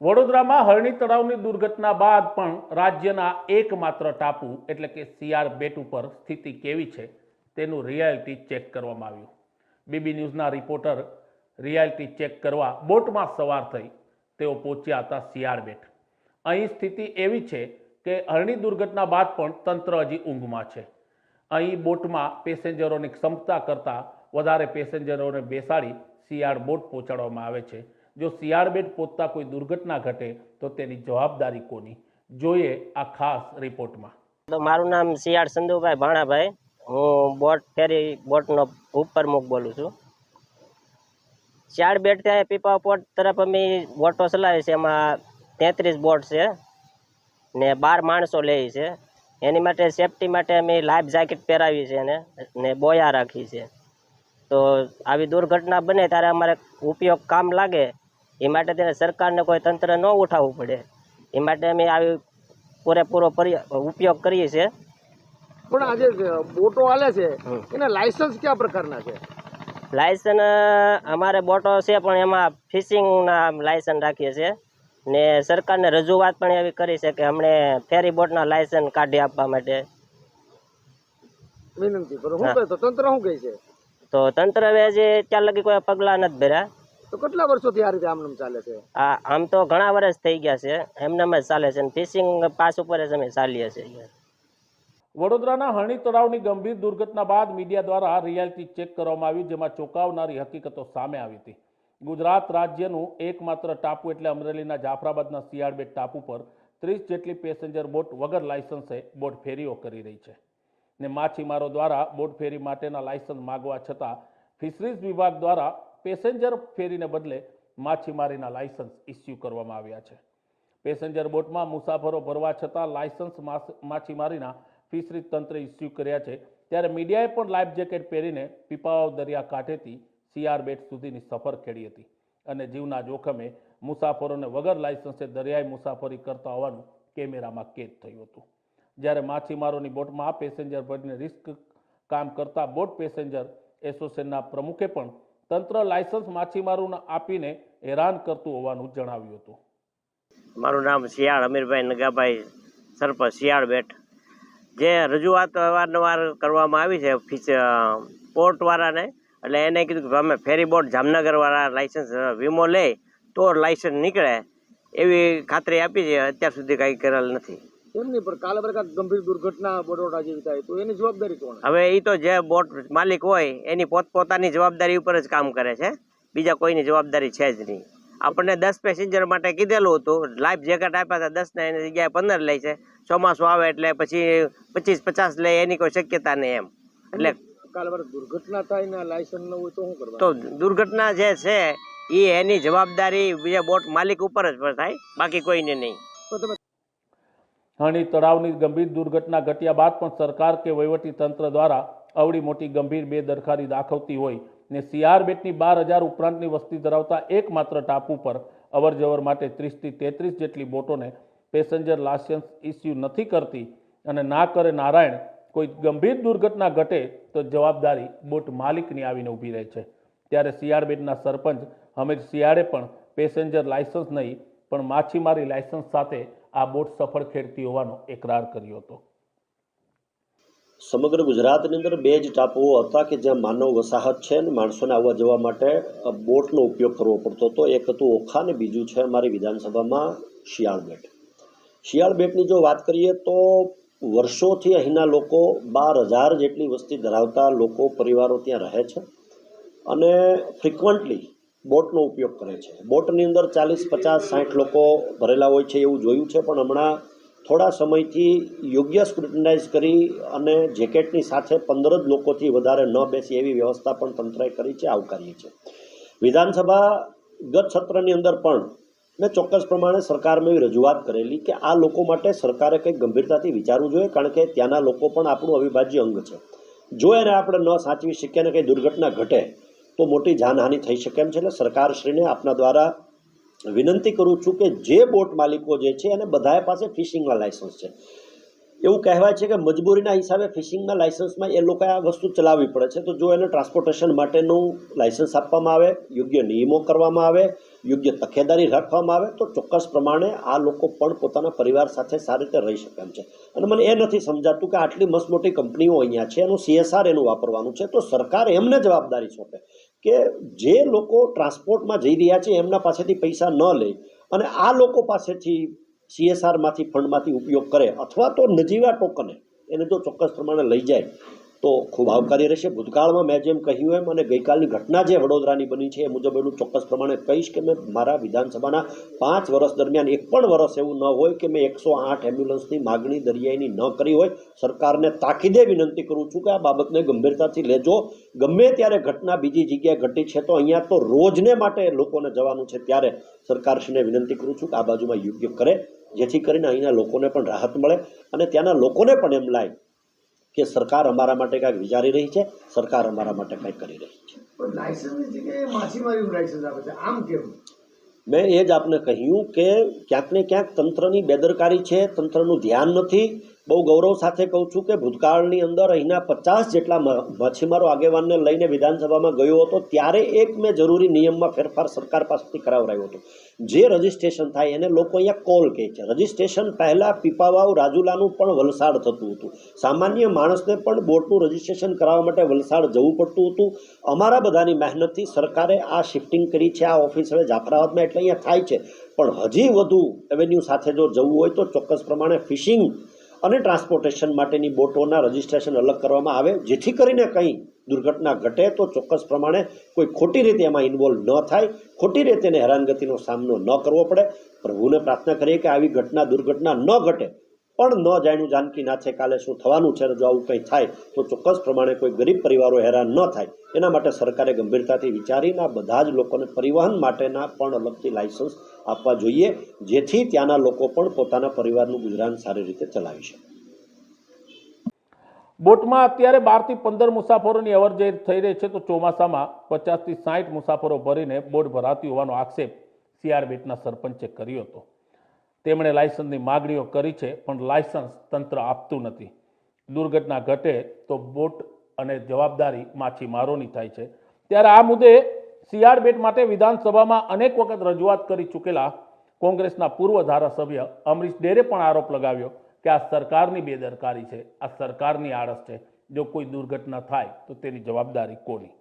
વડોદરામાં હરણી તળાવની દુર્ઘટના બાદ પણ રાજ્યના એકમાત્ર ટાપુ, એટલે કે સીઆર બેટ ઉપર સ્થિતિ કેવી છે તેનું રિયાલિટી ચેક કરવામાં આવ્યું. બીબી ન્યૂઝના રિપોર્ટર રિયાલિટી ચેક કરવા બોટમાં સવાર થઈ તેઓ પહોંચ્યા હતા સીઆર બેટ. અહીં સ્થિતિ એવી છે કે હરણી દુર્ઘટના બાદ પણ તંત્ર હજી ઊંઘમાં છે. અહીં બોટમાં પેસેન્જરોની ક્ષમતા કરતાં વધારે પેસેન્જરોને બેસાડી શિયાળ બોટ પહોંચાડવામાં આવે છે. જો શિયાળ બેટ પહોંચતા કોઈ દુર્ઘટના ઘટે, તો તેની જવાબદારી કોની? જોઈએ આ ખાસ રિપોર્ટમાં. મારું નામ શિયાળ સંધુભાઈ ભાણાભાઈ. હું બોટ ફેરી, બોટનો ઉપપ્રમુખ બોલું છું. શિયાળ બેટ ત્યાં પીપા પોર્ટ તરફ અમે બોટો ચલાવી છે એમાં તેત્રીસ બોટ છે ને બાર માણસો લે છે. એની માટે સેફટી માટે અમે લાઈફ જેકેટ પહેરાવી છે એને ને બોયા રાખી છે તો આવી દુર્ઘટના બને ત્યારે અમારે ઉપયોગ કામ લાગે એ માટે તેને સરકારને કોઈ તંત્ર ન ઉઠાવવું પડે. એ માટે અમે આવી પૂરેપૂરો પરી- ઉપયોગ કરીએ છીએ. પણ આજે બોટો હાલે છે. એના લાયસન્સ કયા પ્રકારના છે? લાયસન અમારે બોટો છે પણ એમાં ફિશિંગના લાયસન્સ રાખીએ છીએ. ને સરકારને રજૂઆત પણ એવી કરી છે કે અમને ફેરી બોટના લાયસન્સ કાઢી આપવા માટે. વિનંતી કરો. હું. તો તંત્ર શું કહે છે? તો તંત્ર હવે હજી અત્યાર લગી કોઈ પગલાં નથી ભર્યા. તો કેટલા વર્ષોથી આ રીતે આમનામ ચાલે છે? આ આમ તો ઘણા વર્ષ થઈ ગયા છે. એમનામ જ ચાલે છે ફિશિંગ પાસ ઉપર જ અમે ચાલીએ છીએ. વડોદરાના હરણી તળાવની ગંભીર દુર્ઘટના બાદ મીડિયા દ્વારા રિયાલિટી ચેક કરવામાં આવી જેમાં ચોંકાવનારી હકીકતો સામે આવી હતી. ગુજરાત રાજ્યનું એકમાત્ર ટાપુ એટલે અમરેલીના જાફરાબાદના સિયાળબેટ ટાપુ પર ત્રીસ જેટલી પેસેન્જર બોટ વગર લાયસન્સે બોટ ફેરીઓ કરી રહી છે. ને માછીમારો દ્વારા બોટ ફેરી માટેના લાયસન્સ માગવા છતાં ફિશરીઝ વિભાગ દ્વારા પેસેન્જર ફેરીને બદલે માછીમારીના લાયસન્સ ઇસ્યુ કરવામાં આવ્યા છે. પેસેન્જર બોટમાં મુસાફરો ભરવા છતાં લાયસન્સ માછીમારીના ફિશરી તંત્રે ઇસ્યુ કર્યા છે. ત્યારે મીડિયાએ પણ લાઈફ જેકેટ પહેરીને પીપાવાવ દરિયા કાંઠેથી સીઆર બેટ સુધીની સફર ખેડી હતી અને જીવના જોખમે મુસાફરોને વગર લાયસન્સે દરિયાઈ મુસાફરી કરતા હોવાનું કેમેરામાં કેદ થયું હતું. જ્યારે માછીમારોની બોટમાં પેસેન્જર ભરીને રિસ્ક કામ કરતા બોટ પેસેન્જર એસોસિએશનના પ્રમુખે પણ તંત્ર લાયસન્સ માછીમારોને આપીને હેરાન કરતું હોવાનું જણાવ્યું હતું. મારું નામ શિયાળ અમીરભાઈ નગાભાઈ સરપંચ શિયાળ બેઠ જે રજૂઆત અવારનવાર કરવામાં આવી છે ફિશ પોર્ટવાળાને, એટલે એને કીધું કે અમે ફેરી બોટ જામનગરવાળા લાઇસન્સ વીમો લે તો લાઇસન્સ નીકળે એવી ખાતરી આપી છે, અત્યાર સુધી કાંઈ કરેલ નથી. એમની પર કાલે પર ગંભીર દુર્ઘટના બરોડા જેવી થાય. તો એની જવાબદારી કોણ હવે એ તો જે બોટ માલિક હોય એની પોતપોતાની જવાબદારી ઉપર જ કામ કરે છે. બીજા કોઈની જવાબદારી છે જ નહીં. આપણને દસ પેસેન્જર માટે કીધેલું હતું લાઈફ જેકેટ આપ્યા હતા દસના એની જગ્યાએ પંદર લે છે. ચોમાસું આવે એટલે પછી પચીસ પચાસ લે એની કોઈ શક્યતા નહીં એમ. એટલે કાલે દુર્ઘટના થાય ને લાયસન્સ ન હોય તો શું કરવા તો દુર્ઘટના જે છે એ એની જવાબદારી બીજા બોટ માલિક ઉપર જ થાય બાકી કોઈને નહીં. હરણી તળાવની ગંભીર દુર્ઘટના ઘટ્યા બાદ પણ સરકાર કે વહીવટી તંત્ર દ્વારા અવડી મોટી ગંભીર બેદરકારી દાખવતી હોય ને સીઆર બેટની બાર હજાર ઉપરાંતની વસ્તી ધરાવતા એકમાત્ર ટાપુ પર અવરજવર માટે ત્રીસથી તેત્રીસ જેટલી બોટોને પેસેન્જર લાયસન્સ ઇસ્યુ નથી કરતી અને ના કરે નારાયણ, કોઈ ગંભીર દુર્ઘટના ઘટે તો જવાબદારી બોટ માલિકની આવીને ઊભી રહે છે. ત્યારે સિયાળ બેટના સરપંચ હમીર સિયાળે પણ પેસેન્જર લાયસન્સ નહીં, પણ માછીમારી લાયસન્સ સાથે આ બોટ સફળ ખેડતી હોવાનો એકરાર કર્યો હતો. સમગ્ર ગુજરાતની અંદર બે જ ટાપુઓ હતા કે જ્યાં માનવ વસાહત છે અને માણસોને આવવા જવા માટે બોટનો ઉપયોગ કરવો પડતો હતો. એક હતું ઓખા અને બીજું છે અમારી વિધાનસભામાં શિયાળ બેટ શિયાળ બેટની જો વાત કરીએ તો વર્ષોથી અહીંના લોકો બાર હજાર જેટલી વસ્તી ધરાવતા લોકો પરિવારો ત્યાં રહે છે અને ફ્રિકવન્ટલી બોટનો ઉપયોગ કરે છે. બોટની અંદર ચાલીસ, પચાસ, સાઠ લોકો ભરેલા હોય છે એવું જોયું છે, પણ હમણાં થોડા સમયથી યોગ્ય સ્ક્રુટનાઇઝ કરી અને જેકેટની સાથે પંદર જ લોકોથી વધારે ન બેસી એવી વ્યવસ્થા પણ તંત્રએ કરી છે આવકારીએ છે વિધાનસભા ગત સત્રની અંદર પણ મેં ચોક્કસ પ્રમાણે સરકારમાં એવી રજૂઆત કરેલી કે આ લોકો માટે સરકારે કંઈક ગંભીરતાથી વિચારવું જોઈએ, કારણ કે ત્યાંના લોકો પણ આપણું અવિભાજ્ય અંગ છે. જો એને આપણે ન સાચવી શકીએ અને કંઈ દુર્ઘટના ઘટે તો મોટી જાનહાનિ થઈ શકે એમ છે એટલે સરકારશ્રીને આપના દ્વારા વિનંતી કરું છું કે જે બોટ માલિકો જે છે એને બધાએ પાસે ફિશિંગના લાયસન્સ છે. એવું કહેવાય છે કે મજબૂરીના હિસાબે ફિશિંગના લાયસન્સમાં એ લોકોએ આ વસ્તુ ચલાવવી પડે છે. તો જો એને ટ્રાન્સપોર્ટેશન માટેનું લાયસન્સ આપવામાં આવે, યોગ્ય નિયમો કરવામાં આવે યોગ્ય તકેદારી રાખવામાં આવે તો ચોક્કસ પ્રમાણે આ લોકો પણ પોતાના પરિવાર સાથે સારી રીતે રહી શકે એમ છે. અને મને એ નથી સમજાતું કે આટલી મસ્ત મોટી કંપનીઓ અહીંયા છે, એનું સીએસઆર એનું વાપરવાનું છે, તો સરકાર એમને જવાબદારી સોંપે કે જે લોકો ટ્રાન્સપોર્ટમાં જઈ રહ્યા છે, એમના પાસેથી પૈસા ન લે અને આ લોકો પાસેથી સીએસઆરમાંથી ફંડમાંથી ઉપયોગ કરે અથવા તો નજીવા ટોકને, એને જો ચોક્કસ પ્રમાણે લઈ જાય તો ખૂબ આવકારી રહેશે. ભૂતકાળમાં મેં જેમ કહ્યું એમ અને ગઈકાલની ઘટના જે વડોદરાની બની છે, એ મુજબ એનું ચોક્કસ પ્રમાણે કહીશ કે મેં મારા વિધાનસભાના પાંચ વર્ષ દરમિયાન એક પણ વર્ષ એવું ન હોય કે મેં એકસો આઠ એમ્બ્યુલન્સની માગણી દરિયાઈની ન કરી હોય. સરકારને તાકીદે વિનંતી કરું છું કે આ બાબતને ગંભીરતાથી લેજો. ગમે ત્યારે ઘટના બીજી જગ્યાએ ઘટી છે તો અહીંયા તો રોજને માટે લોકોને જવાનું છે ત્યારે સરકારશ્રીને વિનંતી કરું છું કે આ બાજુમાં યોગ્ય કરે, જેથી કરીને અહીંના લોકોને પણ રાહત મળે અને ત્યાંના લોકોને પણ એમ લાય કે સરકાર અમારા માટે કાંઈક વિચારી રહી છે સરકાર અમારા માટે કંઈક કરી રહી છે. મેં એ જ આપને કહ્યું કે ક્યાંક ને ક્યાંક તંત્રની બેદરકારી છે તંત્રનું ધ્યાન નથી બહુ ગૌરવ સાથે કહું છું કે ભૂતકાળની અંદર અહીંના પચાસ જેટલા માછીમારો આગેવાનને લઈને વિધાનસભામાં ગયો હતો, ત્યારે એક મેં જરૂરી નિયમમાં ફેરફાર સરકાર પાસેથી કરાવરાયો હતો. જે રજિસ્ટ્રેશન થાય એને લોકો અહીંયા કોલ કહે છે. રજિસ્ટ્રેશન પહેલાં પીપાવાવ રાજુલાનું પણ વલસાડ થતું હતું. સામાન્ય માણસને પણ બોટનું રજિસ્ટ્રેશન કરાવવા માટે વલસાડ જવું પડતું હતું. અમારા બધાની મહેનતથી સરકારે આ શિફ્ટિંગ કરી છે, આ ઓફિસ હવે જાફરાબાદમાં એટલે અહીંયા થાય છે. પણ હજી વધુ એવેન્યુ સાથે જો જવું હોય તો ચોક્કસ પ્રમાણે ફિશિંગ અને ટ્રાન્સપોર્ટેશન માટેની બોટોના રજિસ્ટ્રેશન અલગ કરવામાં આવે. જેથી કરીને કંઈ દુર્ઘટના ઘટે તો ચોક્કસ પ્રમાણે કોઈ ખોટી રીતે એમાં ઇન્વોલ્વ ન થાય. ખોટી રીતે એને હેરાનગતિનો સામનો ન કરવો પડે. પ્રભુને પ્રાર્થના કરીએ કે આવી ઘટના દુર્ઘટના ન ઘટે પણ ન જાણ્યું જાનકી નાથે કાલે શું થવાનું છે જો આવું કંઈ થાય, તો ચોક્કસ પ્રમાણે કોઈ ગરીબ પરિવારો હેરાન ન થાય. એના માટે સરકારે ગંભીરતાથી વિચારીને આ બધા જ લોકોને પરિવહન માટેના પણ અલગથી લાયસન્સ આપવા જોઈએ, જેથી ત્યાંના લોકો પણ પોતાના પરિવારનું ગુજરાન સારી રીતે ચલાવી શકે. બોટમાં અત્યારે બારથી પંદર મુસાફરોની અવર જવર થઈ રહી છે, તો ચોમાસામાં પચાસથી સાઠ મુસાફરો ભરીને બોટ ભરાતી હોવાનો આક્ષેપ સીઆરબીટના સરપંચે કર્યો હતો. તેમણે લાયસન્સની માગણીઓ કરી છે, પણ લાયસન્સ તંત્ર આપતું નથી. દુર્ઘટના ઘટે તો બોટ અને જવાબદારી માછીમારોની થાય છે. ત્યારે આ મુદ્દે સીઆર બેટ માટે વિધાનસભામાં અનેક વખત રજૂઆત કરી ચૂકેલા કોંગ્રેસના પૂર્વ ધારાસભ્ય અમરીશ ડેરે પણ આરોપ લગાવ્યો કે આ સરકારની બેદરકારી છે, આ સરકારની આળસ છે. જો કોઈ દુર્ઘટના થાય તો તેની જવાબદારી કોની?